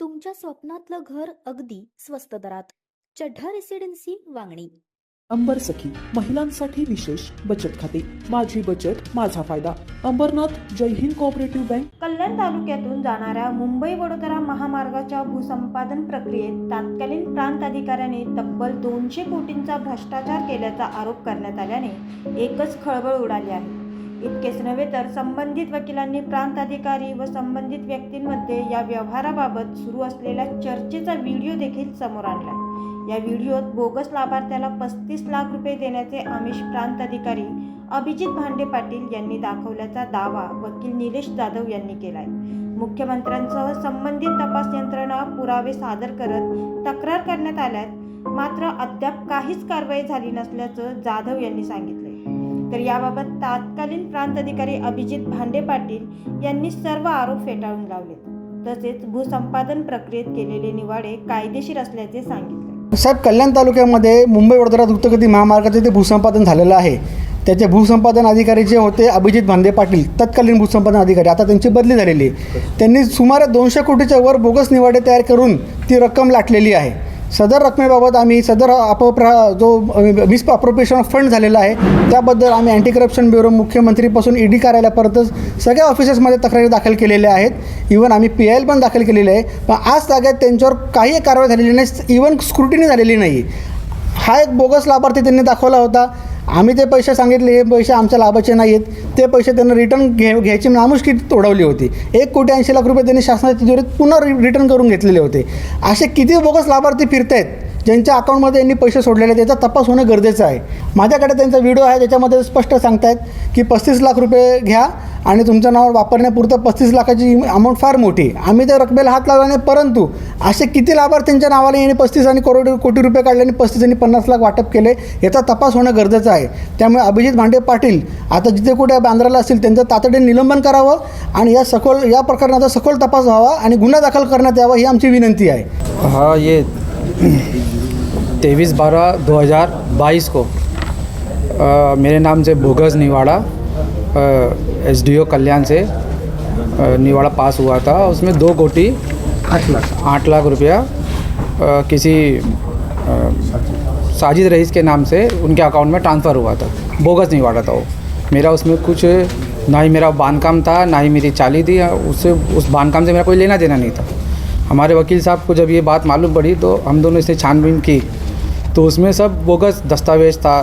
तुमच्या स्वप्नातलं घर अगदी स्वस्त दरात. चढ्ढा रेसिडेन्सी वांगणी. अंबर सखी महिलांसाठी विशेष बचत खाते. माझी बचत माझा फायदा. अंबरनाथ जय हिंद कोऑपरेटिव्ह बँक कल्याण तालुक्यातून जाणाऱ्या मुंबई वडोदरा महामार्गाच्या भूसंपादन प्रक्रियेत तात्कालीन प्रांत अधिकाऱ्याने तब्बल दोनशे कोटींचा भ्रष्टाचार केल्याचा आरोप करण्यात आल्याने एकच खळबळ उडाली आहे. इतकेच नव्हे तर संबंधित वकिलांनी प्रांत अधिकारी व संबंधित व्यक्तींमध्ये या व्यवहाराबाबत सुरू असलेल्या चर्चेचा व्हिडिओ देखील समोर आणला. या व्हिडिओत बोगस लाभार्थ्याला पस्तीस लाख रुपये देण्याचे आमिष प्रांत अधिकारी अभिजित भांडे पाटील यांनी दाखवल्याचा दावा वकील निलेश जाधव यांनी केलाय. मुख्यमंत्र्यांसह संबंधित तपास यंत्रणा पुरावे सादर करत तक्रार करण्यात आल्यात. मात्र अद्याप काहीच कारवाई झाली नसल्याचं जाधव यांनी सांगितले तर याबाबत तात्कालीन प्रांत अधिकारी अभिजित भांडे पाटील यांनी सर्व आरोप फेटाळून लावले तसेच भूसंपादन प्रक्रियेत केलेले निवाडे कायदेशीर असल्याचे सांगितले. साहेब कल्याण तालुक्यामध्ये मुंबई वडोदरा द्रुतगती महामार्गाचे ते भूसंपादन झालेलं आहे. त्याचे भूसंपादन अधिकारी जे होते अभिजित भांदे पाटील तत्कालीन भूसंपादन अधिकारी आता त्यांची बदली झालेली आहे. त्यांनी सुमारे दोनशे कोटीच्या वर बोगस निवाडे तयार करून ती रक्कम लाटलेली आहे. सदर रकमेबाबत आम्ही सदर अपप्रा जो मिस अप्रोप्रिएशन फंड झालेला आहे त्याबद्दल आम्ही अँटी करप्शन ब्युरो मुख्यमंत्रीपासून ईडी कार्यालयापर्यंत सगळ्या ऑफिसेसमध्ये तक्रारी दाखल केलेल्या आहेत. इवन आम्ही पी आय एल पण दाखल केलेले आहे. पण आज ताग्यात त्यांच्यावर काही कारवाई झालेली नाही. इवन स्क्रुटिनी झालेली नाही. हा एक बोगस लाभार्थी त्यांनी दाखवला होता. आम्ही ते पैसे सांगितले हे पैसे आमच्या लाभाचे नाही आहेत ते पैसे त्यांना रिटर्न घे घ्यायची नामुष्की तोडवली होती. एक कोटी ऐंशी लाख रुपये त्यांनी शासनाच्या तिजोरीत पुन्हा रि रिटर्न करून घेतलेले होते. असे किती बोगस लाभार्थी फिरत आहेत ज्यांच्या अकाउंटमध्ये यांनी पैसे सोडलेले आहेत, त्याचा तपास होणं गरजेचं आहे. माझ्याकडे त्यांचा व्हिडिओ आहे त्याच्यामध्ये स्पष्ट सांगतायत की पस्तीस लाख रुपये घ्या आणि तुमच्या नावावर वापरण्यापुरतं पस्तीस लाखाची अमाऊंट फार मोठी आम्ही त्या रकमेला हात लावला नाही परंतु असे किती लाभार्थ्यांच्या नावाने यांनी पस्तीस आणि करोड कोटी रुपये काढले आणि पस्तीस आणि पन्नास लाख वाटप केले याचा तपास होणं गरजेचं आहे. त्यामुळे अभिजित भांडे पाटील आता जिथे कुठे बांद्राला असतील त्यांचं तातडीने निलंबन करावं आणि या सखोल या प्रकरणाचा सखोल तपास व्हावा आणि गुन्हा दाखल करण्यात यावा ही आमची विनंती आहे. हा ये तेईस बारह दो हज़ार बाईस को मेरे नाम से भोगज निवाड़ा एस डी ओ कल्याण से निवाड़ा पास हुआ था। उसमें दो कोटी आठ लाख। आठ लाख रुपया किसी साजिद रईस के नाम से उनके अकाउंट में ट्रांसफ़र हुआ था। बोगस निवाड़ा था वो। मेरा उसमें कुछ ना ही मेरा बांधकाम था ना ही मेरी चाली थी उससे उस बांधकाम से मेरा कोई लेना देना नहीं था। हमारे वकील साहब को जब ये बात मालूम पड़ी तो हम दोनों इससे छानबीन की। तो उसमें सब बोगस दस्तावेज़ था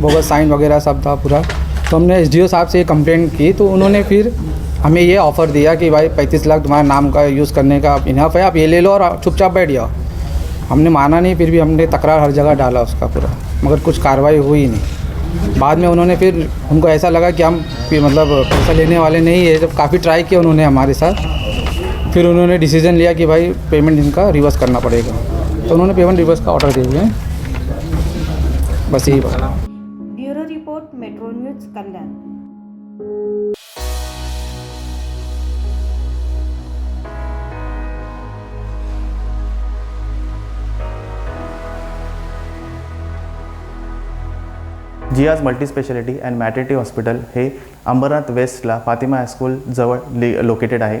बोगस साइन वगैरह सब था पूरा। तो हमने एस साहब से ये कंप्लेंट की तो उन्होंने फिर हमें ये ऑफ़र दिया कि भाई पैंतीस लाख तुम्हारे नाम का यूज़ करने का इनफ है, आप ये ले लो और चुपचाप बैठ जाओ। हमने माना नहीं, फिर भी हमने तकरार हर जगह डाला उसका पूरा, मगर कुछ कार्रवाई हुई नहीं। बाद में उन्होंने फिर उनको ऐसा लगा कि हम फिर मतलब पैसा लेने वाले नहीं है, जब काफ़ी ट्राई किया उन्होंने हमारे साथ। फिर उन्होंने डिसीज़न लिया कि भाई पेमेंट इनका रिवर्स करना पड़ेगा। तो उन्होंने पेमेंट रिवर्स का ऑर्डर दे दिया। बस यही बात। Bureau report metro news Kalyan. जियाज multispeciality and maternity hospital हे अंबरनाथ वेस्टला फातिमा हायस्कूल जवळ लि लोकेटेड आहे.